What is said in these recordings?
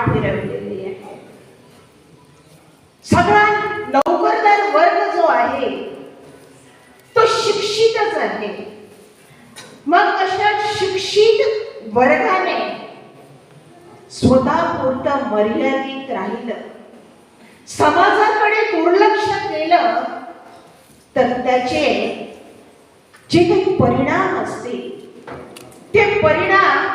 पाठ फिरवलेली आहे सगळा नोकरदार वर्ग जो आहे तो शिक्षितच आहे. मग अशा शिक्षित वर्गाने स्वतःपुरतं मर्यादित राहिलं समाजाकडे दुर्लक्ष केलं तर त्याचे जे काही परिणाम असतील ते परिणाम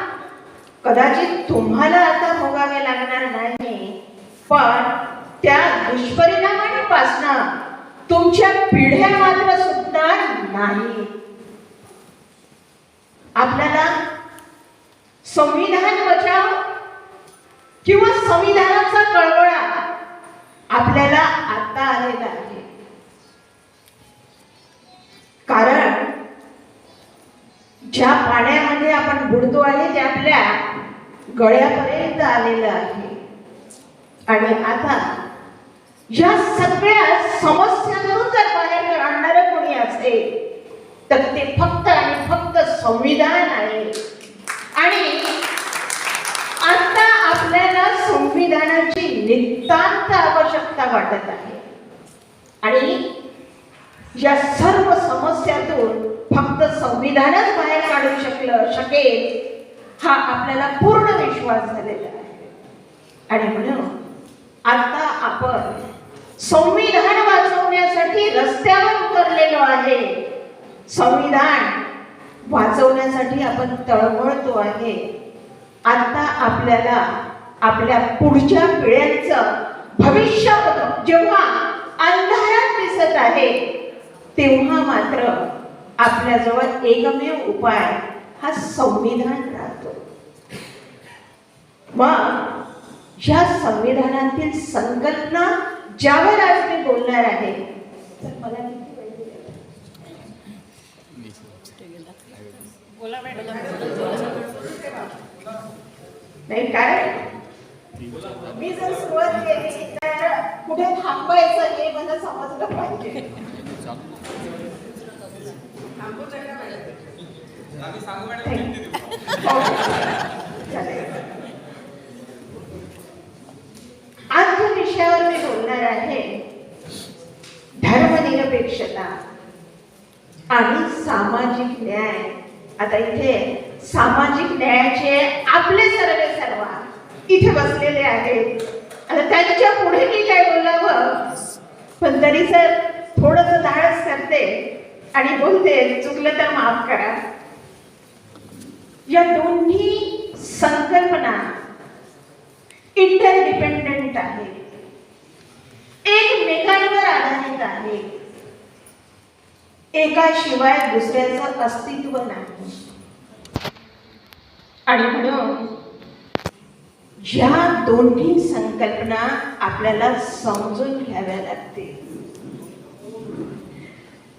कदाचित तुम्हाला आता भोगावे लागणार नाही पण त्या दुष्परिणामांपासनं तुमच्या पिढ्या मात्र सुटणार नाही. आपल्याला संविधान बचाव किंवा संविधानाचा कळवळा आपल्याला आता आलेला आहे. कारण ज्या पाण्यामध्ये आपण बुडतो आहे ते आपल्या गळ्यापर्यंत आलेलं आहे. आणि आता या सगळ्या समस्यांतून जर बाहेर आणणार कोणी असेल तर ते फक्त आणि फक्त संविधान आहे. आणि आता आपल्याला संविधानाची नितांत आवश्यकता वाटत आहे. आणि या सर्व समस्यातून फक्त संविधानच बाहेर काढू शकलं शकेल हा आपल्याला पूर्ण विश्वास झालेला आहे. आणि म्हणून आता आपण संविधान वाचवण्यासाठी रस्त्यावर उतरलेलो आहे. संविधान वाचवण्यासाठी आपण तळमळतो आहे. आता आपल्याला आपल्या पुढच्या पिढ्यांचं भविष्य जेव्हा अंधारात दिसत आहे तेव्हा मात्र आपल्याजवळ एकमेव उपाय हा संविधान राहतो. मग ह्या संविधानातील संकल्पना ज्यावर आज मी बोलणार आहे तर मला? नाही काय मी जर सुरुवात केली तर कुठे थांबायचं हे मला समजलं पाहिजे. चालेल. आज ज्या विषयावर मी बोलणार आहे धर्मनिरपेक्षता आणि सामाजिक न्याय. आता इथे सामाजिक न्यायाचे आपले सर्वे सर्वा इथे बसलेले आहेत. आता त्यांच्या पुढे मी काय बोलावं? पण तरी सर थोडस धाडस करते आणि बोलते. चुकलं तर माफ करा. या दोन्ही संकल्पना इंटरडिपेंडंट आहे. एकमेकांवर आधारित आहे. एकाशिवाय दुसऱ्याचं अस्तित्व नाही. आणि म्हणून ह्या दोन्ही संकल्पना आपल्याला समजून घ्याव्या लागते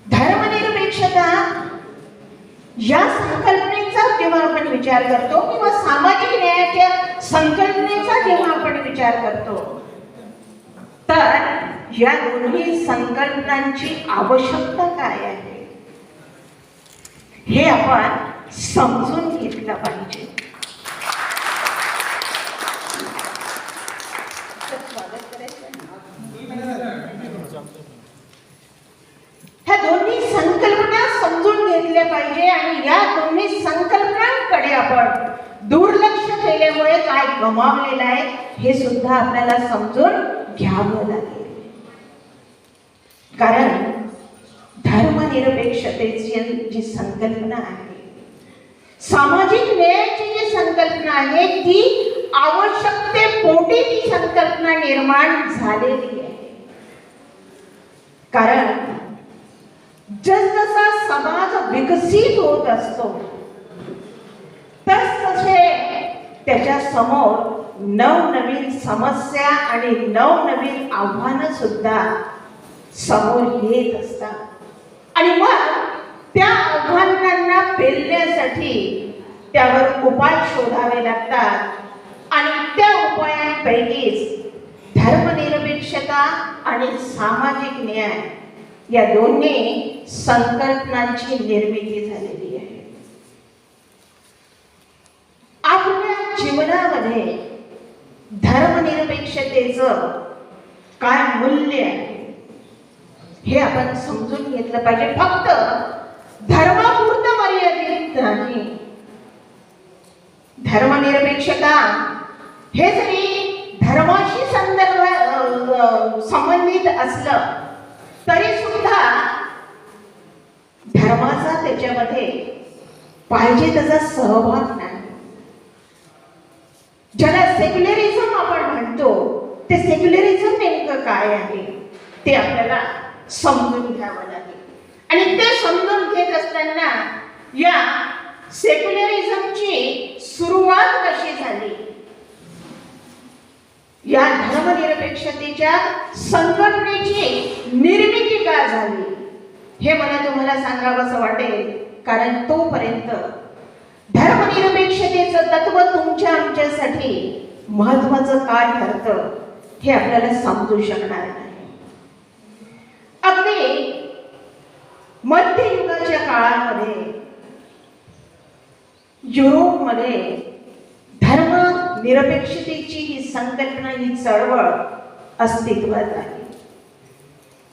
धर्मनिरपेक्षता या संकल्पनेचा जेव्हा आपण विचार करतो किंवा सामाजिक न्यायाच्या संकल्पनेचा जेव्हा आपण विचार करतो तर या दोन्ही संकल्पनांची आवश्यकता काय आहे? हे आपण समजून घेतलं पाहिजे. ह्या दोन्ही संकल्पना समजून घेतल्या पाहिजे आणि या दोन्ही संकल्पनांकडे आपण दुर्लक्ष केल्यामुळे काय गमावलेलं आहे हे सुद्धा आपल्याला समजून घ्यावं लागेल. कारण धर्मनिरपेक्षतेची जी संकल्पना आहे सामाजिक न्यायाची जी संकल्पना आहे ती आवश्यकतेपोटी ती संकल्पना निर्माण झालेली आहे. कारण जसजसा समाज विकसित होत असतो तस तसे त्याच्यासमोर नवनवीन समस्या आणि नवनवीन आव्हानं सुद्धा समोर येत असतात. आणि मग त्या आव्हानांना पेलण्यासाठी त्यावर उपाय शोधावे लागतात. आणि त्या उपायांपैकीच धर्मनिरपेक्षता आणि सामाजिक न्याय या दोन्ही संकल्पनांची निर्मिती झालेली आहे मध्ये धर्मनिरपेक्षतेचं काय मूल्य आहे? हे आपण समजून घेतलं पाहिजे. फक्त धर्मापुरतं मर्यादित नाही. धर्मनिरपेक्षता हे जरी धर्माशी संदर्भ संबंधित असलं तरी सुद्धा धर्माचा त्याच्यामध्ये पाहिजे त्याचा सहभाग नाही. ज्याला सेक्युलरिझम आपण म्हणतो ते सेक्युलरिझम नेमकं काय आहे? ते आपल्याला समजून घ्यावं लागेल. आणि ते समजून घेत असताना या सेक्युलरिझमची सुरुवात कशी झाली? या धर्मनिरपेक्षतेच्या संघटनेची निर्मिती का झाली? हे मला तुम्हाला सांगावंसं वाटेल कारण तोपर्यंत धर्मनिरपेक्षतेचं तत्व तुमच्या आमच्यासाठी महत्वाचं काय ठरतं हे आपल्याला समजू शकणार नाही. अगदी मध्ययुगाच्या काळामध्ये युरोपमध्ये धर्म निरपेक्षतेची ही संकल्पना ही चळवळ अस्तित्वात आहे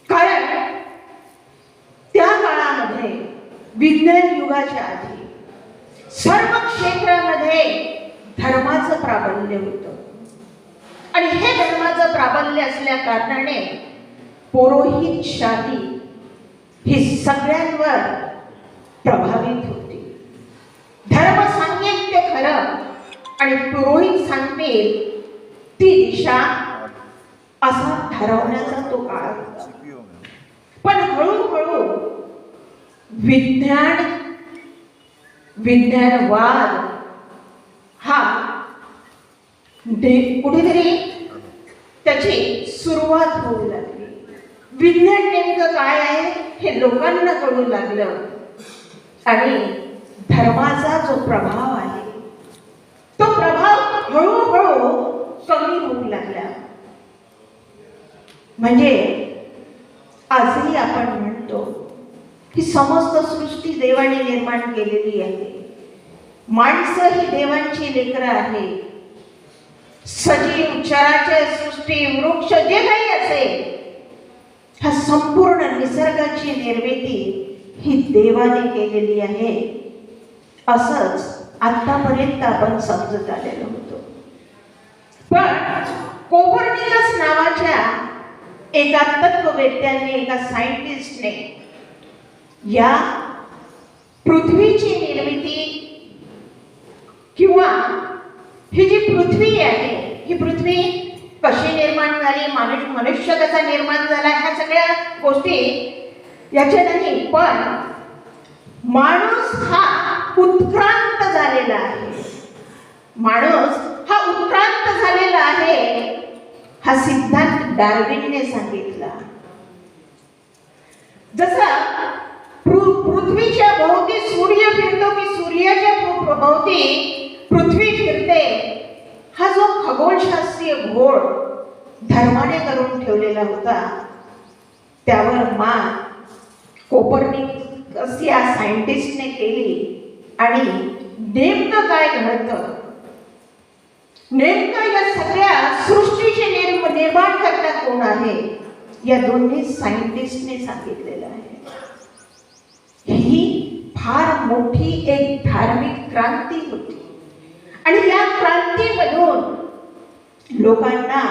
कारण त्या काळामध्ये विज्ञान युगाच्या आधी सर्व क्षेत्रामध्ये धर्माचं प्राबल्य होतं. आणि हे धर्माचं प्राबल्य असल्या कारणाने पुरोहित शाही ही सगळ्यांवर प्रभावित होती. धर्म सांगेल ते खरं आणि पुरोहित सांगतील ती दिशा असा ठरवण्याचा तो काळ होता. पण हळूहळू विज्ञान विज्ञानवाद. हा. कुठेतरी त्याची सुरुवात होऊ लागली. विज्ञान नेमकं काय आहे हे लोकांना कळू लागलं. आणि धर्माचा जो प्रभाव आहे तो प्रभाव हळूहळू कमी होऊ लागला. म्हणजे आजही आपण म्हणतो ही समस्त सृष्टी देवाने निर्माण केलेली आहे. माणसं ही देवांची लेकरं आहे सजीव चराचर सृष्टी वृक्ष जे काही असेल हा संपूर्ण निसर्गाची निर्मिती ही देवाने केलेली आहे. असंच आतापर्यंत आपण समजत आलेलो होतो. पण कोपर्निकस नावाच्या एका तत्ववेत्याने एका सायंटिस्टने या पृथ्वीची निर्मिती किंवा ही जी पृथ्वी आहे ही पृथ्वी कशी निर्माण झाली माणूस मनुष्य कसा निर्माण झाला ह्या सगळ्या गोष्टी याच्या नाही पण माणूस हा उत्क्रांत झालेला आहे. माणूस हा उत्क्रांत झालेला आहे हा सिद्धांत डार्विनने सांगितला. जसं पृथ्वीच्या भोवती सूर्य फिरतो की सूर्याच्या भोवती पृथ्वी फिरते. हा जो खगोलशास्त्रीय घोळ धर्माने करून ठेवलेला होता त्यावर मान कोपर्निकस या सायंटिस्टने केली आणि नेमकं काय घडतं? नेमकं या सगळ्या सृष्टीचे निर्माण करता कोण आहे? या दोन्ही सायंटिस्टने सांगितलेलं ही फार मोठी एक धार्मिक क्रांती होती. आणि या क्रांतीमधून लोकांना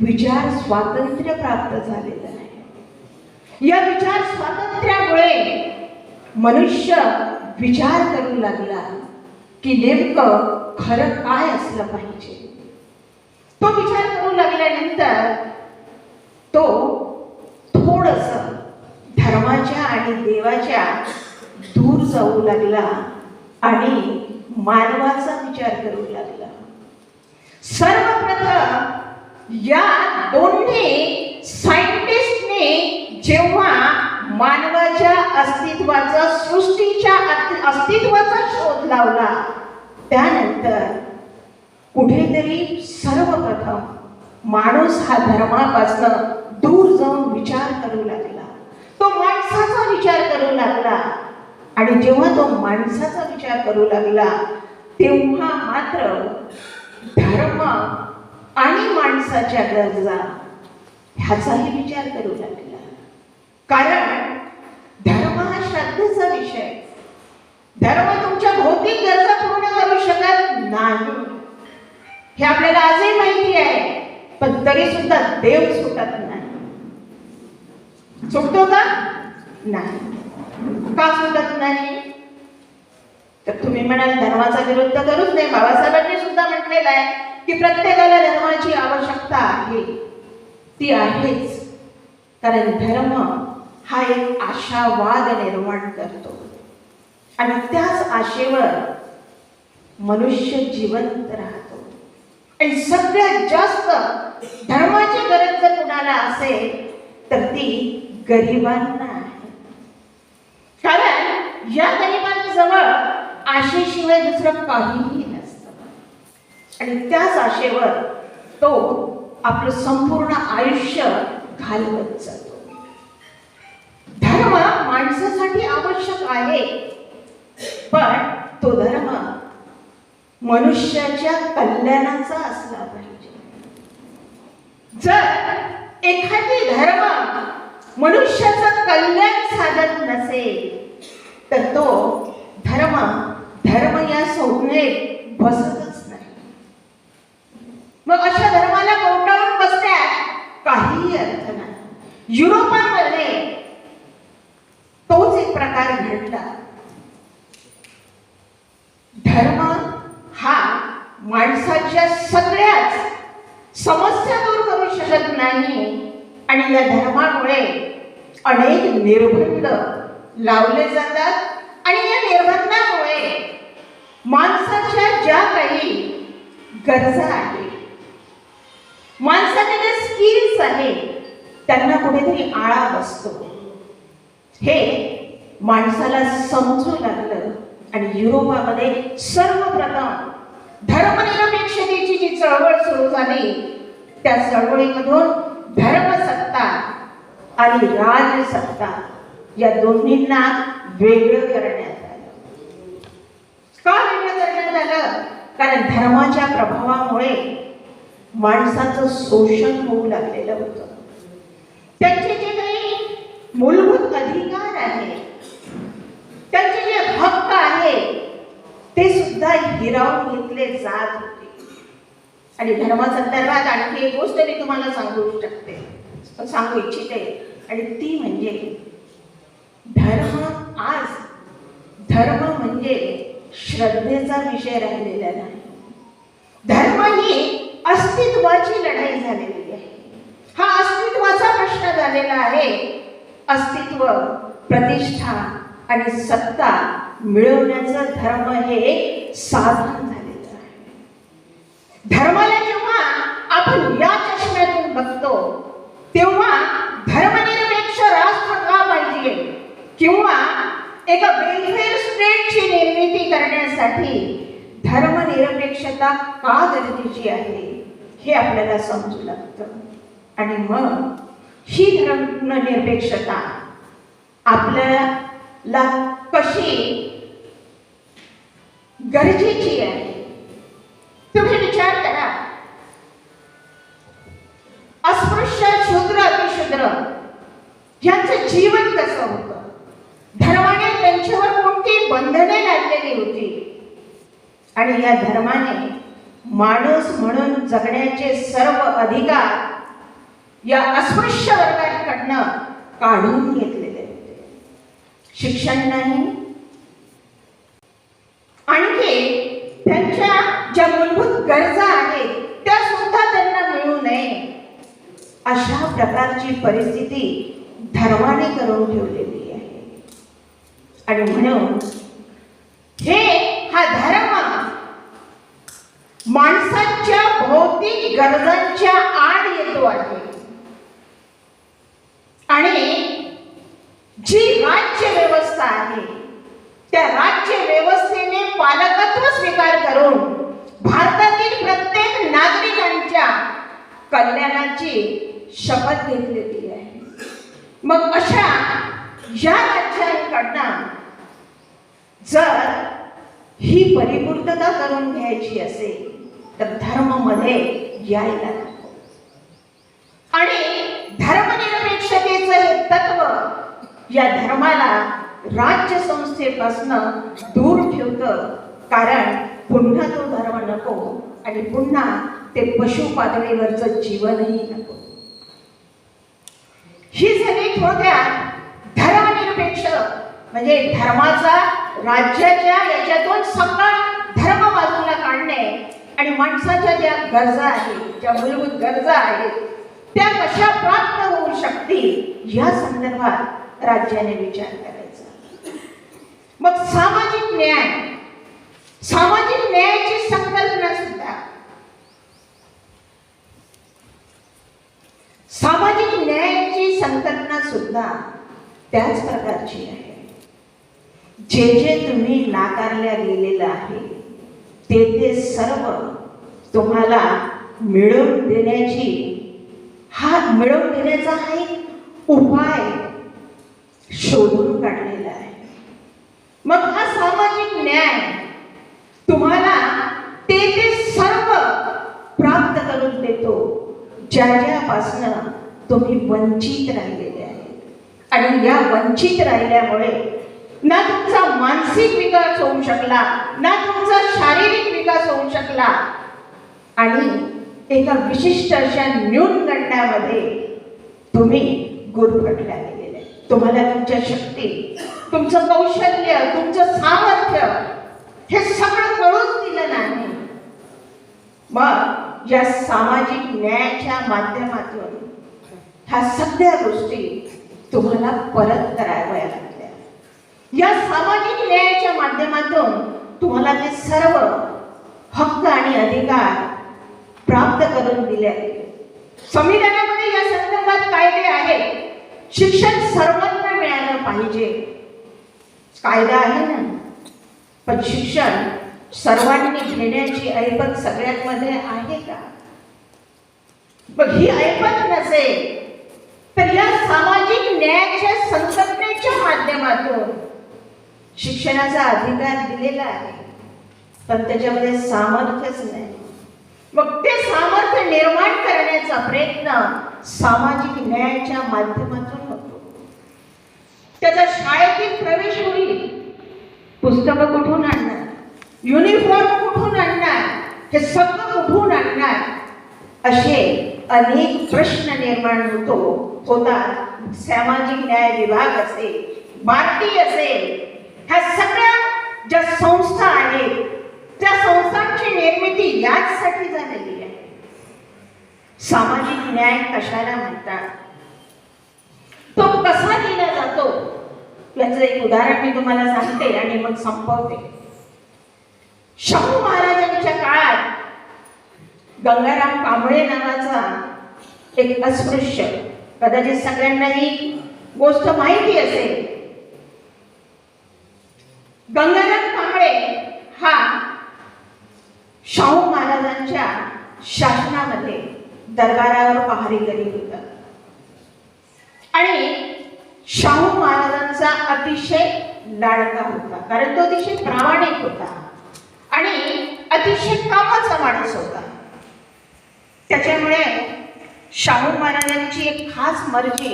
विचार स्वातंत्र्य प्राप्त झालेलं आहे या विचार स्वातंत्र्यामुळे मनुष्य विचार करू लागला की नेमकं खरं काय असलं पाहिजे. तो विचार करू लागल्यानंतर तो थोडस धर्माच्या आणि देवाच्या दूर जाऊ लागला आणि मानवाचा विचार करू लागला. सर्वप्रथम या दोन्ही सायंटिस्टने जेव्हा मानवाच्या अस्तित्वाचा सृष्टीच्या अस्तित्वाचा शोध लावला त्यानंतर कुठेतरी सर्वप्रथम माणूस हा धर्मापासून दूर जाऊन विचार करू लागला. तो माणसाचा विचार करू लागला. आणि जेव्हा तो माणसाचा विचार करू लागला तेव्हा मात्र धर्म आणि माणसाच्या गरजा ह्याचाही विचार करू लागला. कारण धर्म हा श्रद्धेचा विषय. धर्म तुमच्या भौतिक गरजा पूर्ण करू शकत नाही. हे आपल्याला आजही माहिती आहे. पण तरी सुद्धा देव सुटत नाही. सुटतो का? नाही. का सुटत नाही? तर तुम्ही म्हणाल धर्माचा विरुद्ध करूच नाही बाबासाहेबांनी सुद्धा म्हटलेलं आहे की प्रत्येकाला धर्माची आवश्यकता आहे. ती आहेच. कारण धर्म हा एक आशावाद निर्माण करतो. आणि त्याच आशेवर मनुष्य जिवंत राहतो. आणि सगळ्यात जास्त धर्माची गरज जर कुणाला असेल तर ती गरिबांना आहे. कारण या गरिबांजवळ आशेशिवाय दुसरं काहीही नसतं. आणि त्याच आशेवर तो आपलं संपूर्ण आयुष्य घालवत जातो. धर्म माणसासाठी आवश्यक आहे पण तो धर्म मनुष्याच्या कल्याणाचा असला पाहिजे. जर एखादी धर्म मनुष्याचं कल्याण साधत नसेल तर तो धर्म धर्म या संज्ञेत बसत नाही मग अशा धर्माला गोंडाळून बसण्यात काहीही अर्थ नाही युरोपामध्ये तोच एक प्रकार घडला धर्म हा माणसाच्या सगळ्याच समस्या दूर करू शकत नाही आणि या धर्मामुळे अनेक निर्बंध लावले जातात. आणि या निर्बंधामुळे माणसाच्या ज्या काही गरजा आहेत माणसाच्या ज्या स्किल्स आहेत त्यांना कुठेतरी आळा बसतो. हे माणसाला समजू लागलं आणि युरोपामध्ये सर्वप्रथम धर्मनिरपेक्षतेची जी चळवळ सुरू झाली त्या चळवळीमधून धर्मसत्ता आणि राजसत्ता या दोन्हींना वेगळं करण्यात आलं. का वेगळं करण्यात आलं? कारण धर्माच्या प्रभावामुळे माणसाचं शोषण होऊ लागलेलं होतं. त्यांचे जे काही मूलभूत अधिकार आहे त्यांचे जे हक्क आहे ते सुद्धा हिरावून घेतले जात होते. आणि धर्मासंदर्भात आणखी एक गोष्ट मी तुम्हाला सांगू शकते. सांगू इच्छिते. आणि ती म्हणजे धर्म आज धर्म म्हणजे श्रद्धेचा विषय राहिलेला नाही. धर्म ही अस्तित्वाची लढाई झालेली आहे. हा अस्तित्वाचा प्रश्न झालेला आहे. अस्तित्व प्रतिष्ठा आणि सत्ता मिळवण्याचं धर्म हे एक साधन झालेलं आहे. धर्माला जेव्हा आपण या चष्म्यातून बघतो तेव्हा धर्म किंवा एका वेलफेअर स्टेटची निर्मिती करण्यासाठी धर्मनिरपेक्षता का गरजेची आहे हे आपल्याला समजू लागतं. आणि मग ही धर्मनिरपेक्षता आपल्याला कशी गरजेची आहे तुम्ही विचार करा. अस्पृश्य शूद्र अतिशूद्र यांचं जीवन कसं होतं? त्यांच्यावर कोणती बंधने लागलेली होती? आणि या धर्माने माणूस म्हणून जगण्याचे सर्व अधिकार या अस्पृश्य वर्गाकडनं काढून घेतलेले होते. शिक्षण नाही. आणखी त्यांच्या ज्या मूलभूत गरजा आहेत त्या सुद्धा त्यांना मिळू नये. अशा प्रकारची परिस्थिती धर्माने करून ठेवलेली. आणि म्हणून हे हा धर्म माणसाच्या भौतिक गरजांच्या आड येतो आहे. आणि जी राज्य व्यवस्था आहे त्या राज्य व्यवस्थेने पालकत्व स्वीकार करून भारतातील प्रत्येक नागरिकांच्या कल्याणाची शपथ घेतलेली आहे. मग अशा या राज्यांकडनं जर ही परिपूर्तता करून घ्यायची असेल तर धर्ममध्ये यायला आणि धर्मनिरपेक्षतेचं हे तत्व या धर्माला राज्य संस्थेपासनं दूर ठेवतं. कारण पुन्हा तो धर्म नको आणि पुन्हा ते पशु पातळीवरचं जीवनही नको. ही झाली थोड्या धर्मनिरपेक्ष म्हणजे धर्माचा राज्याच्या याच्यातून सगळा धर्म बाजूला काढणे आणि माणसाच्या ज्या गरजा आहेत ज्या मूलभूत गरजा आहेत त्या कशा प्राप्त होऊ शकतील या संदर्भात राज्याने विचार करायचा. मग सामाजिक न्याय सामाजिक न्यायाची संकल्पना सुद्धा. सामाजिक न्यायाची संकल्पना सुद्धा त्याच प्रकारची आहे. जे जे तुम्ही नाकारल्या गेलेलं आहे ते ते सर्व तुम्हाला मिळवून देण्याची हा मिळवून देण्याचा हा एक उपाय शोधून काढलेला आहे. मग हा सामाजिक न्याय तुम्हाला ते ते सर्व प्राप्त करून देतो ज्या ज्यापासनं तुम्ही वंचित राहिलेले आणि या वंचित राहिल्यामुळे ना तुमचा मानसिक विकास होऊ शकला ना तुमचा शारीरिक विकास होऊ शकला. आणि एका विशिष्ट अशा न्यूनगंडामध्ये तुम्ही गुरफटल्या गेलेले तुम्हाला तुमच्या शक्ती तुमचं कौशल्य तुमचं सामर्थ्य हे सगळं कळून दिलं नाही. मग या सामाजिक न्यायाच्या माध्यमातून ह्या सगळ्या गोष्टी तुम्हाला परत कराव्या लागल्या. या सामाजिक न्यायाच्या माध्यमातून तुम्हाला ते सर्व हक्क आणि अधिकार प्राप्त करून दिले. आहेत संविधानामध्ये या संदर्भात कायदे आहेत. शिक्षण सर्वांना मिळालं पाहिजे. कायदा आहे ना? पण शिक्षण सर्वांनी घेण्याची ऐपत सगळ्यात मध्ये आहे का? मग ही ऐपत नसेल तर या सामाजिक न्यायाच्या संकल्पनेच्या माध्यमातून शिक्षणाचा अधिकार दिलेला आहे. पण त्याच्यामध्ये सामर्थ्यच नाही. मग ते सामर्थ्य निर्माण करण्याचा प्रयत्न सामाजिक न्यायाच्या माध्यमातून होतो. त्याचा शाळेतील प्रवेश होईल पुस्तकं कुठून आणणार? युनिफॉर्म कुठून आणणार? हे सगळं कुठून आणणार? असे अनेक प्रश्न निर्माण होतो. होतात सामाजिक न्याय विभाग असेल बार्टी असेल ह्या सगळ्या ज्या संस्था आहेत त्या संस्थांची निर्मिती याचसाठी झालेली आहे. सामाजिक न्याय कशाला म्हणतात? तो कसा दिला जातो? याचं एक उदाहरण मी तुम्हाला सांगते आणि मग संपवते. शाहू महाराजांच्या काळात गंगाराम कांबळे नावाचा एक अस्पृश्य. कदाचित सगळ्यांना ही गोष्ट माहिती असेल. गंगाराम कांबळे हा शाहू महाराजांच्या शासनामध्ये दरबारावर पहारी करीत होता. आणि शाहू महाराजांचा अतिशय लाडका होता. कारण तो अतिशय प्रामाणिक होता. आणि अतिशय कामाचा माणूस होता. त्याच्यामुळे शाहू महाराजांची एक खास मर्जी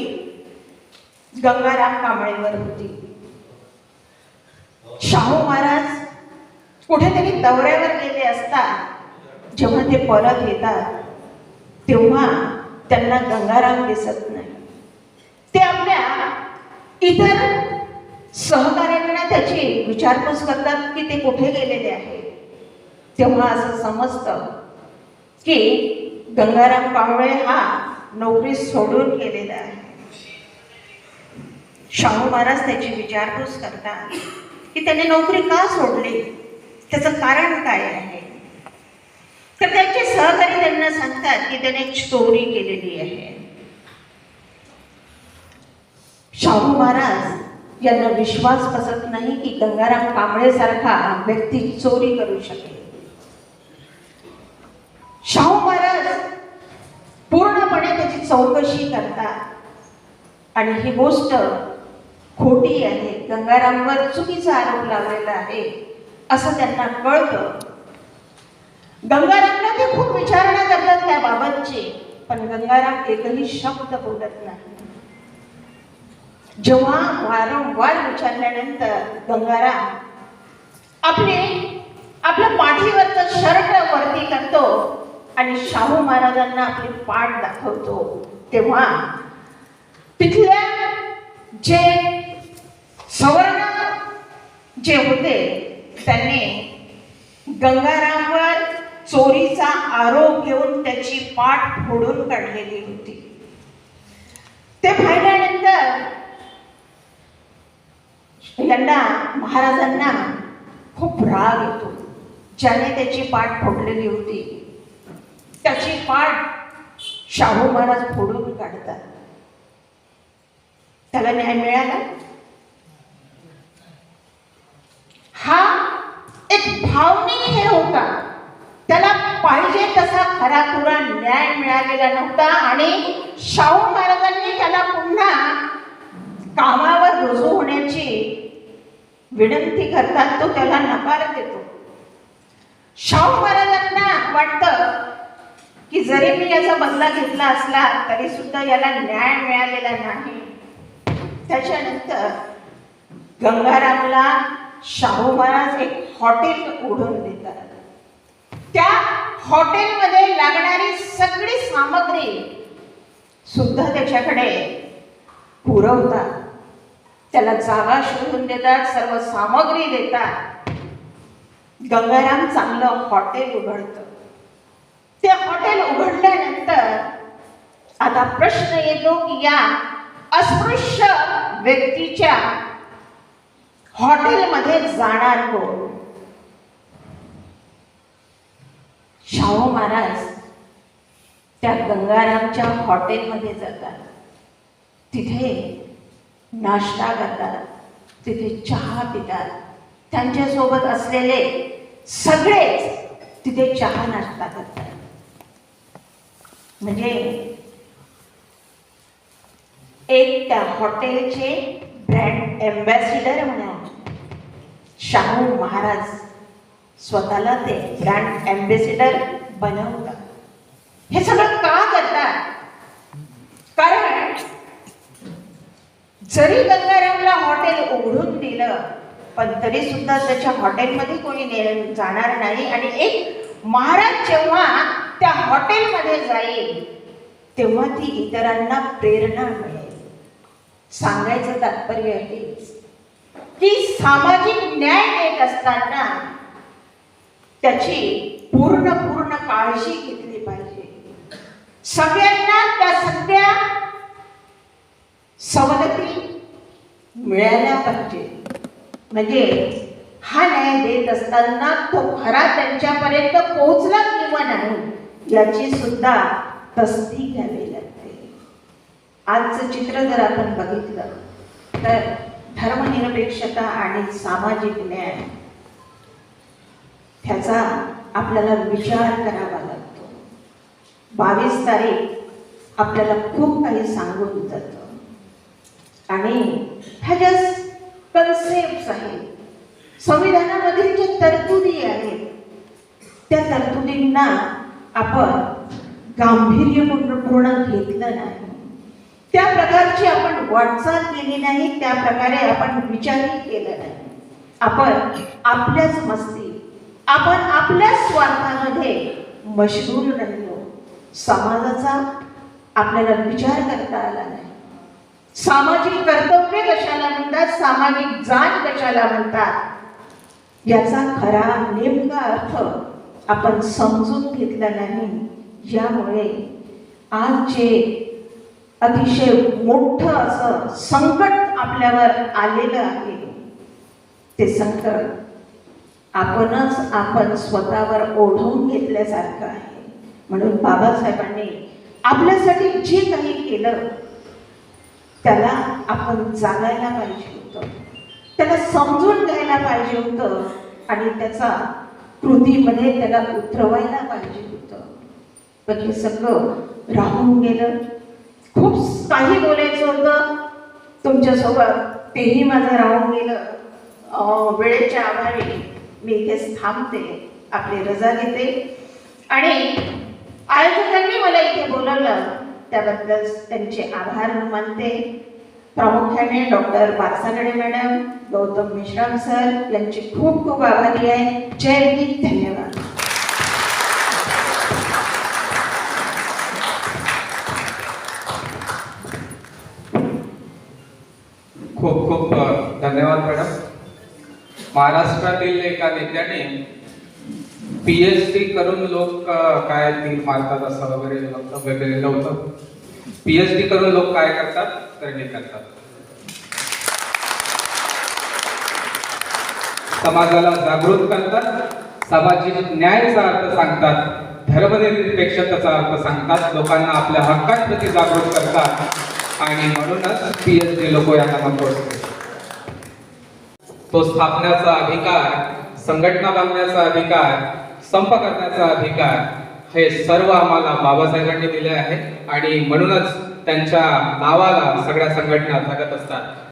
गंगाराम कांबळेवर होती. शाहू महाराज कुठेतरी दौऱ्यावर गेले असता जेव्हा ते परत येतात तेव्हा त्यांना गंगाराम दिसत नाही. ते आपल्या इतर सहकार्यांना त्याची विचारपूस करतात की ते कुठे गेलेले आहे? तेव्हा असं समजतं की गंगाराम कांबळे हा नोकरी सोडून गेलेला आहे. शाहू महाराज त्याची विचारपूस करतात की त्याने नोकरी का सोडली? त्याचं कारण काय आहे? तर त्यांचे सहकारी त्यांना सांगतात की त्याने चोरी केलेली आहे. शाहू महाराज यांना विश्वास बसत नाही की गंगाराम कांबळे सारखा व्यक्ती चोरी करू शकेल. शाहू महाराज चौकशी करतात. आणि ही गोष्ट खोटी आहे. गंगारामवर चुकीचा आरोप लावलेला आहे असं त्यांना कळतं. गंगारामला ते खूप विचारणा करतात त्याबाबतची पण गंगाराम एकही शब्द बोलत नाही. जेव्हा वारंवार विचारल्यानंतर गंगाराम आपले आपलं पाठीवरचं शर्ट वरती करतो आणि शाहू महाराजांना आपली पाठ दाखवतो. तेव्हा तिथल्या जे सवर्ण जे होते त्यांनी गंगारामवर चोरीचा आरोप घेऊन त्याची पाठ फोडून काढलेली होती. ते पाहिल्यानंतर यांना महाराजांना खूप राग येतो. ज्याने त्याची पाठ फोडलेली होती. त्याची पाठ शाहू महाराज फोडून काढतात. त्याला न्याय मिळाला? हा एक भावनिक हे होता. त्याला पाहिजे तसा खराखुरा न्याय मिळालेला नव्हता आणि शाहू महाराजांनी त्याला पुन्हा कामावर रुजू होण्याची विनंती करतात तो त्याला नकार देतो. शाहू महाराजांना वाटतं की जरी मी याचा बदला घेतला असला तरी सुद्धा याला न्याय मिळालेला नाही. त्याच्यानंतर गंगारामला शाहू महाराज एक हॉटेल उघडून देतात. त्या हॉटेलमध्ये लागणारी सगळी सामग्री सुद्धा त्याच्याकडे पुरवतात. त्याला जागा शोधून देतात सर्व सामग्री देतात. गंगाराम चांगलं हॉटेल उघडतं. ते हॉटेल उघडल्यानंतर आता प्रश्न येतो की या अस्पृश्य व्यक्तीच्या हॉटेलमध्ये जाणार कोण? शाहू महाराज त्या गंगारामच्या हॉटेलमध्ये जातात. तिथे नाश्ता करतात. तिथे चहा पितात. त्यांच्यासोबत असलेले सगळेच तिथे चहा नाश्ता करतात. म्हणजे एक त्या हॉटेलचे ब्रँड एम्बॅसिडर म्हणा शाहू महाराज स्वतःला ते ब्रँड एम्बॅसिडर बनवतात. हे सगळं का करतात? कारण जरी गंगारामला हॉटेल उघडून दिलं पण तरी सुद्धा त्याच्या हॉटेलमध्ये कोणी ने जाणार नाही. आणि एक महाराज जेव्हा त्या हॉटेलमध्ये जाईल तेव्हा ती इतरांना प्रेरणा मिळेल. सांगायचं तात्पर्य हेच की सामाजिक न्याय देत असताना त्याची पूर्ण पूर्ण काळजी घेतली पाहिजे. सगळ्यांना त्या सगळ्या सवलती मिळाल्या पाहिजे. म्हणजे हा न्याय देत असताना तो खरा त्यांच्यापर्यंत पोहोचला किंवा नाही याची सुद्धा तस्ती घ्यावी लागते. आजचं चित्र जर आपण बघितलं तर धर्मनिरपेक्षता आणि सामाजिक न्याय ह्याचा आपल्याला विचार करावा लागतो. बावीस तारीख आपल्याला खूप काही सांगून जातं. आणि ह्या ज्या कन्सेप्ट आहेत संविधानामधील ज्या तरतुदी आहेत त्या तरतुदींना आपण गांभीर्यपूर्ण घेतलं नाही. त्या प्रकारची आपण वाटचाल केली नाही त्या प्रकारे आपण विचारही केलं नाही. आपण आपल्याच मस्ती आपण आपल्या स्वार्थामध्ये मशगूल राहिलो. समाजाचा आपल्याला विचार करता आला नाही. सामाजिक कर्तव्य कशाला म्हणतात? सामाजिक जाण कशाला म्हणतात? याचा खरा नेमका अर्थ आपण समजून घेतला नाही यामुळे आज जे अतिशय मोठं असं संकट आपल्यावर आलेलं आहे ते संकट आपणच आपण स्वतःवर ओढवून घेतल्यासारखं आहे. म्हणून बाबासाहेबांनी आपल्यासाठी जे काही केलं त्याला आपण जागायला पाहिजे होतं. त्याला समजून घ्यायला पाहिजे होतं आणि त्याचा कृतीमध्ये त्याला उतरवायला पाहिजे होतं. पण हे सगळं राहून गेलं. खूप काही बोलायचं होतं. तुमच्यासोबत तेही माझं राहून गेलं. वेळेच्या अभावी मी इथेच थांबते. आपली रजा घेते. आणि आयोजकांनी मला इथे बोलवलं. त्याबद्दल त्यांचे आभार मानते. प्रामुख्याने doctor Barsagade madam Gautam Meshram sir यांची खूप खूप आभारी आहे. जय हिंद धन्यवाद. खूप खूप धन्यवाद मॅडम. महाराष्ट्रातील एका नेत्याने पी एच डी करून लोक काय मारतात असं वगैरे वक्तव्य केलेलं होतं पीएचडी डी करून लोक काय करतात? तर हे करतात. समाजाला जागृत करतात. सामाजिक न्यायाचा अर्थ सांगतात धर्मनिरपेक्षतेचा अर्थ सांगतात लोकांना आपल्या हक्कांप्रती जागृत करतात आणि म्हणूनच पी एच डी लोक यांना महत्त्व तो स्थापण्याचा अधिकार संघटना बांधण्याचा अधिकार संप करण्याचा अधिकार हे सर्व आम्हाला बाबासाहेबांनी दिले आहे आणि म्हणूनच त्यांच्या नावाला सगळ्या संघटना जगत असतात.